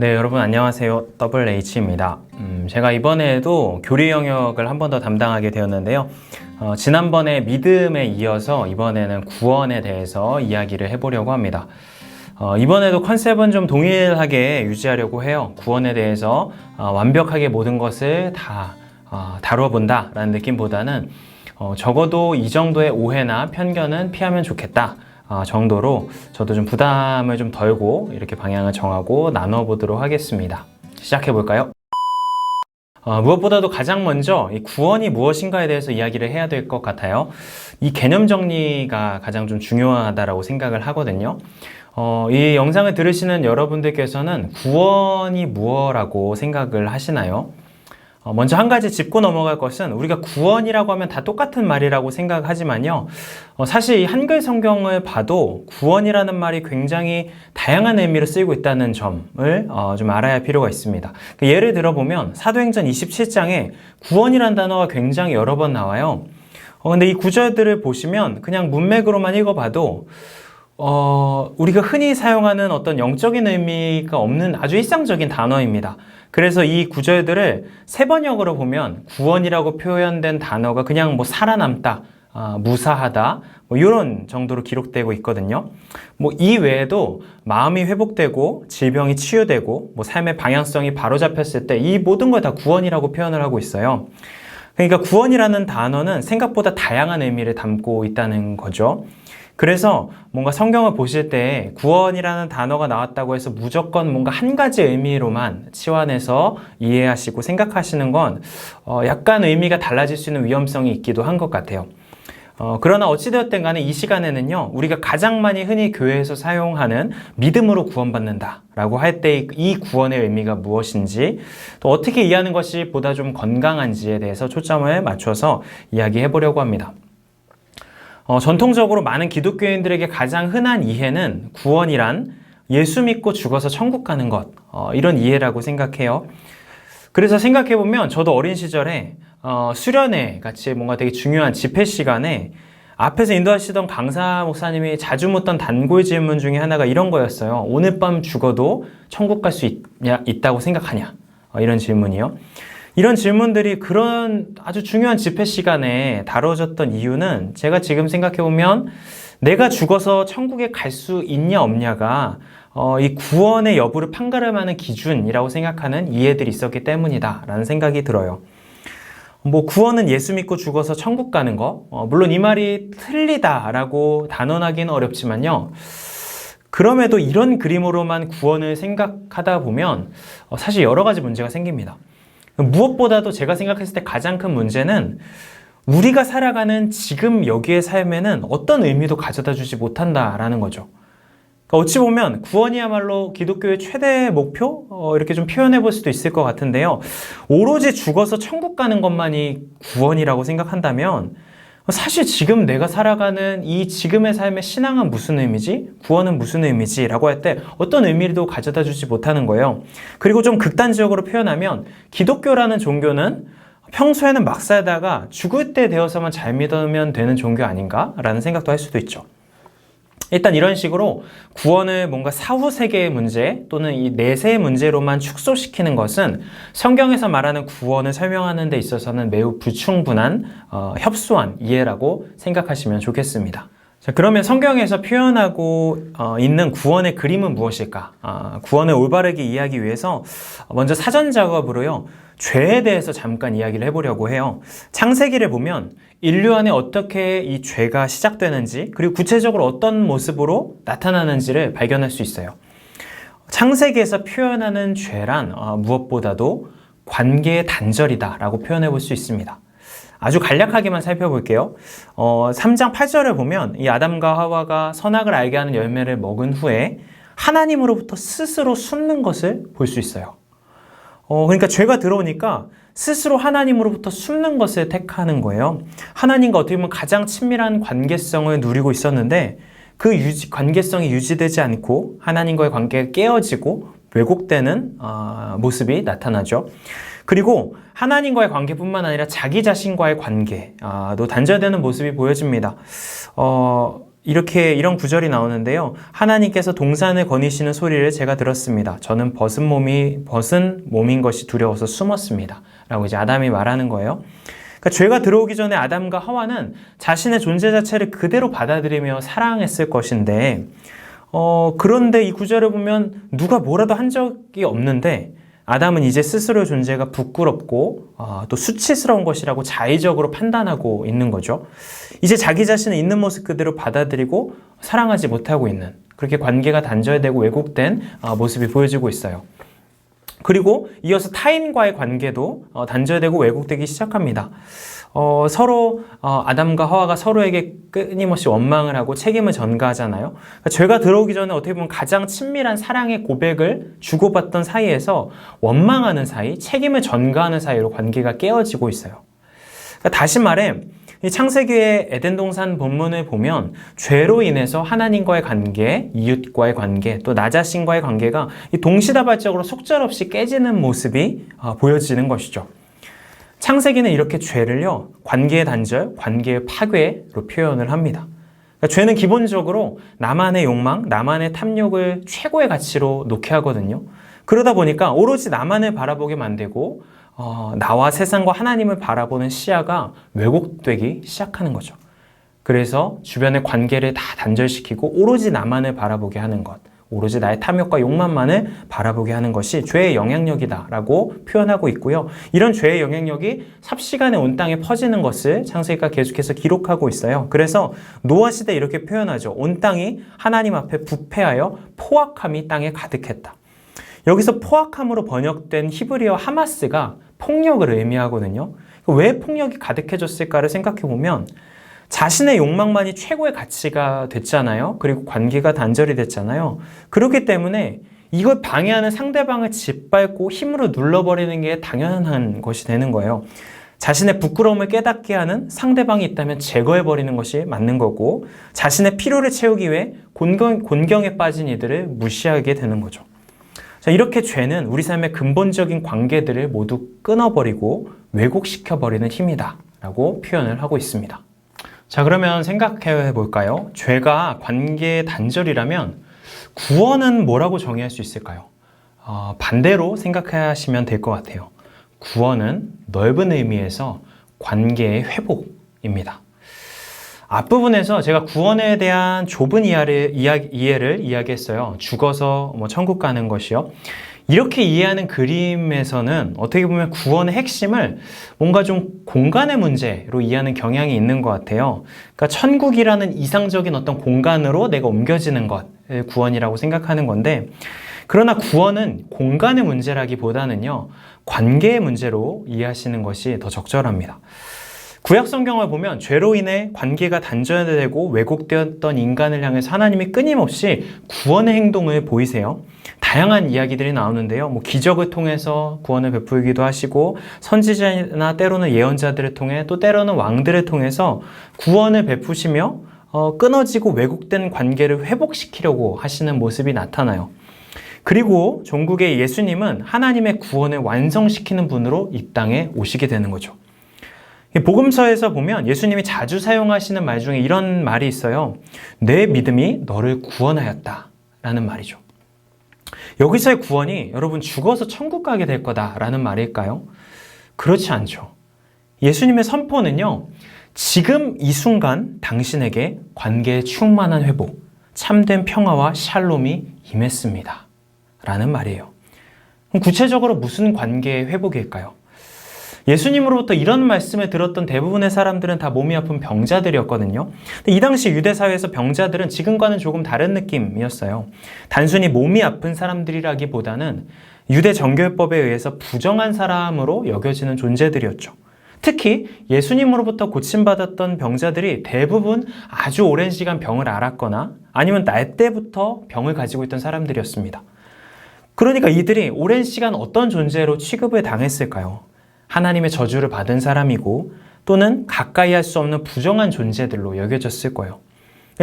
네, 여러분 안녕하세요. WH입니다. 음, 제가 이번에도 교리 영역을 한 번 더 담당하게 되었는데요. 어, 지난번에 믿음에 이어서 이번에는 구원에 대해서 이야기를 해보려고 합니다. 어, 이번에도 컨셉은 좀 동일하게 유지하려고 해요. 구원에 대해서 어, 완벽하게 모든 것을 다 어, 다뤄본다라는 느낌보다는 어, 적어도 이 정도의 오해나 편견은 피하면 좋겠다. 아, 정도로 저도 좀 부담을 좀 덜고 이렇게 방향을 정하고 나눠보도록 하겠습니다. 시작해 볼까요? 어, 무엇보다도 가장 먼저 이 구원이 무엇인가에 대해서 이야기를 해야 될 것 같아요. 이 개념 정리가 가장 좀 중요하다라고 생각을 하거든요. 어, 이 영상을 들으시는 여러분들께서는 구원이 무엇라고 생각을 하시나요? 어, 먼저 한 가지 짚고 넘어갈 것은 우리가 구원이라고 하면 다 똑같은 말이라고 생각하지만요. 어, 사실 이 한글 성경을 봐도 구원이라는 말이 굉장히 다양한 의미로 쓰이고 있다는 점을 어, 좀 알아야 할 필요가 있습니다. 그 예를 들어보면 사도행전 27장에 구원이라는 단어가 굉장히 여러 번 나와요. 어, 근데 이 구절들을 보시면 그냥 문맥으로만 읽어봐도 어, 우리가 흔히 사용하는 어떤 영적인 의미가 없는 아주 일상적인 단어입니다. 그래서 이 구절들을 세 번역으로 보면 구원이라고 표현된 단어가 그냥 뭐 살아남다, 아, 무사하다, 뭐 이런 정도로 기록되고 있거든요. 뭐 이 외에도 마음이 회복되고 질병이 치유되고 뭐 삶의 방향성이 바로잡혔을 때 이 모든 걸 다 구원이라고 표현을 하고 있어요. 그러니까 구원이라는 단어는 생각보다 다양한 의미를 담고 있다는 거죠. 그래서 뭔가 성경을 보실 때 구원이라는 단어가 나왔다고 해서 무조건 뭔가 한 가지 의미로만 치환해서 이해하시고 생각하시는 건 어, 약간 의미가 달라질 수 있는 위험성이 있기도 한 것 같아요. 어, 그러나 어찌되었든 간에 이 시간에는요, 우리가 가장 많이 흔히 교회에서 사용하는 믿음으로 구원받는다 라고 할 때 이 구원의 의미가 무엇인지 또 어떻게 이해하는 것이 보다 좀 건강한지에 대해서 초점을 맞춰서 이야기해 보려고 합니다. 어, 전통적으로 많은 기독교인들에게 가장 흔한 이해는 구원이란 예수 믿고 죽어서 천국 가는 것, 어, 이런 이해라고 생각해요. 그래서 생각해보면 저도 어린 시절에 어, 수련회 같이 뭔가 되게 중요한 집회 시간에 앞에서 인도하시던 강사 목사님이 자주 묻던 단골 질문 중에 하나가 이런 거였어요. 오늘 밤 죽어도 천국 갈 수 있다고 생각하냐? 어, 이런 질문이요. 이런 질문들이 그런 아주 중요한 집회 시간에 다뤄졌던 이유는 제가 지금 생각해보면 내가 죽어서 천국에 갈 수 있냐 없냐가 어, 이 구원의 여부를 판가름하는 기준이라고 생각하는 이해들이 있었기 때문이다라는 생각이 들어요. 뭐 구원은 예수 믿고 죽어서 천국 가는 거 어, 물론 이 말이 틀리다라고 단언하기는 어렵지만요. 그럼에도 이런 그림으로만 구원을 생각하다 보면 어, 사실 여러 가지 문제가 생깁니다. 무엇보다도 제가 생각했을 때 가장 큰 문제는 우리가 살아가는 지금 여기의 삶에는 어떤 의미도 가져다 주지 못한다라는 거죠. 그러니까 어찌 보면 구원이야말로 기독교의 최대 목표? 어, 이렇게 좀 표현해 볼 수도 있을 것 같은데요. 오로지 죽어서 천국 가는 것만이 구원이라고 생각한다면 사실 지금 내가 살아가는 이 지금의 삶의 신앙은 무슨 의미지? 구원은 무슨 의미지? 라고 할 때 어떤 의미도 가져다 주지 못하는 거예요. 그리고 좀 극단적으로 표현하면 기독교라는 종교는 평소에는 막 살다가 죽을 때 되어서만 잘 믿으면 되는 종교 아닌가? 라는 생각도 할 수도 있죠. 일단 이런 식으로 구원을 뭔가 사후 세계의 문제 또는 이 내세의 문제로만 축소시키는 것은 성경에서 말하는 구원을 설명하는 데 있어서는 매우 불충분한 어, 협소한 이해라고 생각하시면 좋겠습니다. 자, 그러면 성경에서 표현하고 어, 있는 구원의 그림은 무엇일까? 아, 구원을 올바르게 이해하기 위해서 먼저 사전 작업으로요. 죄에 대해서 잠깐 이야기를 해보려고 해요. 창세기를 보면 인류 안에 어떻게 이 죄가 시작되는지 그리고 구체적으로 어떤 모습으로 나타나는지를 발견할 수 있어요. 창세기에서 표현하는 죄란 어, 무엇보다도 관계의 단절이다라고 표현해 볼 수 있습니다. 아주 간략하게만 살펴볼게요. 어, 3장 8절을 보면 이 아담과 하와가 선악을 알게 하는 열매를 먹은 후에 하나님으로부터 스스로 숨는 것을 볼 수 있어요. 어, 그러니까 죄가 들어오니까 스스로 하나님으로부터 숨는 것을 택하는 거예요. 하나님과 어떻게 보면 가장 친밀한 관계성을 누리고 있었는데 그 유지, 관계성이 유지되지 않고 하나님과의 관계가 깨어지고 왜곡되는 어, 모습이 나타나죠. 그리고 하나님과의 관계뿐만 아니라 자기 자신과의 관계도 단절되는 모습이 보여집니다. 어, 이렇게 이런 구절이 나오는데요. 하나님께서 동산을 거니시는 소리를 제가 들었습니다. 저는 벗은 몸이 벗은 몸인 것이 두려워서 숨었습니다. 라고 이제 아담이 말하는 거예요. 그러니까 죄가 들어오기 전에 아담과 하와는 자신의 존재 자체를 그대로 받아들이며 사랑했을 것인데 어, 그런데 이 구절을 보면 누가 뭐라도 한 적이 없는데 아담은 이제 스스로의 존재가 부끄럽고 어, 또 수치스러운 것이라고 자의적으로 판단하고 있는 거죠. 이제 자기 자신을 있는 모습 그대로 받아들이고 사랑하지 못하고 있는 그렇게 관계가 단절되고 왜곡된 어, 모습이 보여지고 있어요. 그리고 이어서 타인과의 관계도 어, 단절되고 왜곡되기 시작합니다. 어, 서로 어, 아담과 하와가 서로에게 끊임없이 원망을 하고 책임을 전가하잖아요. 그러니까 죄가 들어오기 전에 어떻게 보면 가장 친밀한 사랑의 고백을 주고받던 사이에서 원망하는 사이, 책임을 전가하는 사이로 관계가 깨어지고 있어요. 그러니까 다시 말해 이 창세기의 에덴 동산 본문을 보면 죄로 인해서 하나님과의 관계, 이웃과의 관계, 또 나 자신과의 관계가 이 동시다발적으로 속절없이 깨지는 모습이 어, 보여지는 것이죠. 창세기는 이렇게 죄를요, 관계의 단절, 관계의 파괴로 표현을 합니다. 그러니까 죄는 기본적으로 나만의 욕망, 나만의 탐욕을 최고의 가치로 놓게 하거든요. 그러다 보니까 오로지 나만을 바라보게 만들고, 어, 나와 세상과 하나님을 바라보는 시야가 왜곡되기 시작하는 거죠. 그래서 주변의 관계를 다 단절시키고 오로지 나만을 바라보게 하는 것. 오로지 나의 탐욕과 욕망만을 바라보게 하는 것이 죄의 영향력이다라고 표현하고 있고요. 이런 죄의 영향력이 삽시간에 온 땅에 퍼지는 것을 창세기가 계속해서 기록하고 있어요. 그래서 노아 시대 이렇게 표현하죠. 온 땅이 하나님 앞에 부패하여 포악함이 땅에 가득했다. 여기서 포악함으로 번역된 히브리어 하마스가 폭력을 의미하거든요. 왜 폭력이 가득해졌을까를 생각해 보면 자신의 욕망만이 최고의 가치가 됐잖아요. 그리고 관계가 단절이 됐잖아요. 그렇기 때문에 이걸 방해하는 상대방을 짓밟고 힘으로 눌러버리는 게 당연한 것이 되는 거예요. 자신의 부끄러움을 깨닫게 하는 상대방이 있다면 제거해버리는 것이 맞는 거고, 자신의 필요를 채우기 위해 곤경, 곤경에 빠진 이들을 무시하게 되는 거죠. 자, 이렇게 죄는 우리 삶의 근본적인 관계들을 모두 끊어버리고 왜곡시켜버리는 힘이다. 라고 표현을 하고 있습니다. 자, 그러면 생각해 볼까요? 죄가 관계 단절이라면 구원은 뭐라고 정의할 수 있을까요? 어, 반대로 생각하시면 될 것 같아요. 구원은 넓은 의미에서 관계의 회복입니다. 앞부분에서 제가 구원에 대한 좁은 이해를, 이해를 이야기했어요. 죽어서 뭐 천국 가는 것이요. 이렇게 이해하는 그림에서는 어떻게 보면 구원의 핵심을 뭔가 좀 공간의 문제로 이해하는 경향이 있는 것 같아요. 그러니까 천국이라는 이상적인 어떤 공간으로 내가 옮겨지는 것을 구원이라고 생각하는 건데, 그러나 구원은 공간의 문제라기보다는요, 관계의 문제로 이해하시는 것이 더 적절합니다. 구약 성경을 보면 죄로 인해 관계가 단절되고 왜곡되었던 인간을 향해서 하나님이 끊임없이 구원의 행동을 보이세요. 다양한 이야기들이 나오는데요. 뭐 기적을 통해서 구원을 베풀기도 하시고 선지자나 때로는 예언자들을 통해 또 때로는 왕들을 통해서 구원을 베푸시며 어, 끊어지고 왜곡된 관계를 회복시키려고 하시는 모습이 나타나요. 그리고 종국의 예수님은 하나님의 구원을 완성시키는 분으로 이 땅에 오시게 되는 거죠. 복음서에서 보면 예수님이 자주 사용하시는 말 중에 이런 말이 있어요. 내 믿음이 너를 구원하였다. 라는 말이죠. 여기서의 구원이 여러분 죽어서 천국 가게 될 거다라는 말일까요? 그렇지 않죠. 예수님의 선포는요, 지금 이 순간 당신에게 관계의 충만한 회복, 참된 평화와 샬롬이 임했습니다. 라는 말이에요. 구체적으로 무슨 관계의 회복일까요? 예수님으로부터 이런 말씀을 들었던 대부분의 사람들은 다 몸이 아픈 병자들이었거든요. 이 당시 유대 사회에서 병자들은 지금과는 조금 다른 느낌이었어요. 단순히 몸이 아픈 사람들이라기보다는 유대 정교법에 의해서 부정한 사람으로 여겨지는 존재들이었죠. 특히 예수님으로부터 고침받았던 병자들이 대부분 아주 오랜 시간 병을 앓았거나 아니면 날 때부터 병을 가지고 있던 사람들이었습니다. 그러니까 이들이 오랜 시간 어떤 존재로 취급을 당했을까요? 하나님의 저주를 받은 사람이고 또는 가까이 할 수 없는 부정한 존재들로 여겨졌을 거예요.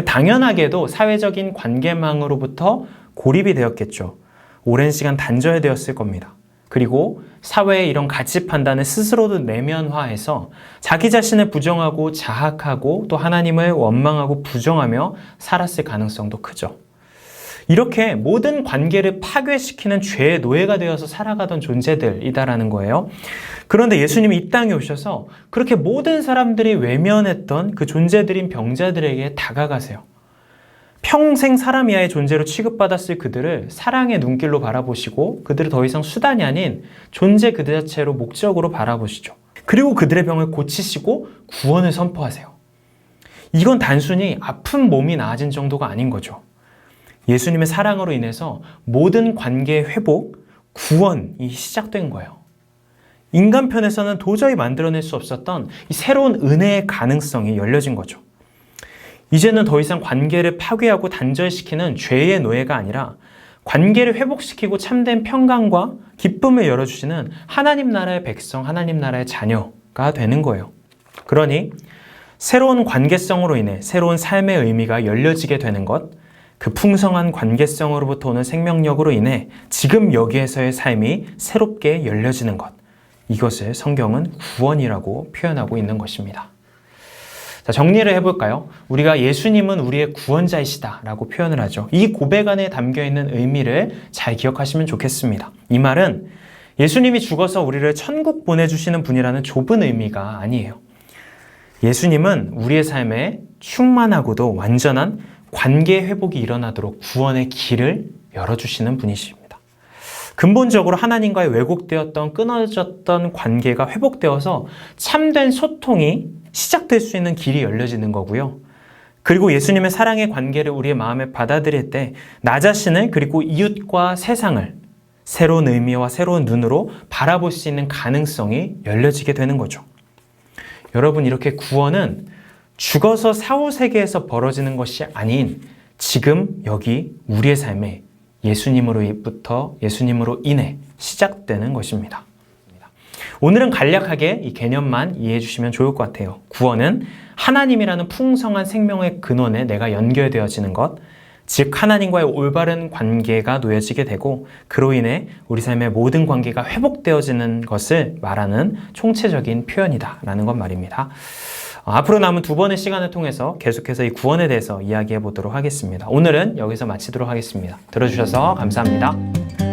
당연하게도 사회적인 관계망으로부터 고립이 되었겠죠. 오랜 시간 단절되었을 겁니다. 그리고 사회의 이런 가치 판단을 스스로도 내면화해서 자기 자신을 부정하고 자학하고 또 하나님을 원망하고 부정하며 살았을 가능성도 크죠. 이렇게 모든 관계를 파괴시키는 죄의 노예가 되어서 살아가던 존재들이다라는 거예요. 그런데 예수님이 이 땅에 오셔서 그렇게 모든 사람들이 외면했던 그 존재들인 병자들에게 다가가세요. 평생 사람이야의 존재로 취급받았을 그들을 사랑의 눈길로 바라보시고 그들을 더 이상 수단이 아닌 존재 그 자체로 목적으로 바라보시죠. 그리고 그들의 병을 고치시고 구원을 선포하세요. 이건 단순히 아픈 몸이 나아진 정도가 아닌 거죠. 예수님의 사랑으로 인해서 모든 관계의 회복, 구원이 시작된 거예요. 인간 편에서는 도저히 만들어낼 수 없었던 이 새로운 은혜의 가능성이 열려진 거죠. 이제는 더 이상 관계를 파괴하고 단절시키는 죄의 노예가 아니라 관계를 회복시키고 참된 평강과 기쁨을 열어주시는 하나님 나라의 백성, 하나님 나라의 자녀가 되는 거예요. 그러니 새로운 관계성으로 인해 새로운 삶의 의미가 열려지게 되는 것, 그 풍성한 관계성으로부터 오는 생명력으로 인해 지금 여기에서의 삶이 새롭게 열려지는 것. 이것을 성경은 구원이라고 표현하고 있는 것입니다. 자, 정리를 해볼까요? 우리가 예수님은 우리의 구원자이시다 라고 표현을 하죠. 이 고백 안에 담겨 있는 의미를 잘 기억하시면 좋겠습니다. 이 말은 예수님이 죽어서 우리를 천국 보내주시는 분이라는 좁은 의미가 아니에요. 예수님은 우리의 삶에 충만하고도 완전한 관계 회복이 일어나도록 구원의 길을 열어주시는 분이십니다. 근본적으로 하나님과의 왜곡되었던 끊어졌던 관계가 회복되어서 참된 소통이 시작될 수 있는 길이 열려지는 거고요. 그리고 예수님의 사랑의 관계를 우리의 마음에 받아들일 때 나 자신을 그리고 이웃과 세상을 새로운 의미와 새로운 눈으로 바라볼 수 있는 가능성이 열려지게 되는 거죠. 여러분 이렇게 구원은 죽어서 사후 세계에서 벌어지는 것이 아닌 지금 여기 우리의 삶에 예수님으로부터 예수님으로 인해 시작되는 것입니다. 오늘은 간략하게 이 개념만 이해해 주시면 좋을 것 같아요. 구원은 하나님이라는 풍성한 생명의 근원에 내가 연결되어지는 것, 즉 하나님과의 올바른 관계가 놓여지게 되고 그로 인해 우리 삶의 모든 관계가 회복되어지는 것을 말하는 총체적인 표현이다라는 것 말입니다. 어, 앞으로 남은 두 번의 시간을 통해서 계속해서 이 구원에 대해서 이야기해 보도록 하겠습니다. 오늘은 여기서 마치도록 하겠습니다. 들어주셔서 감사합니다.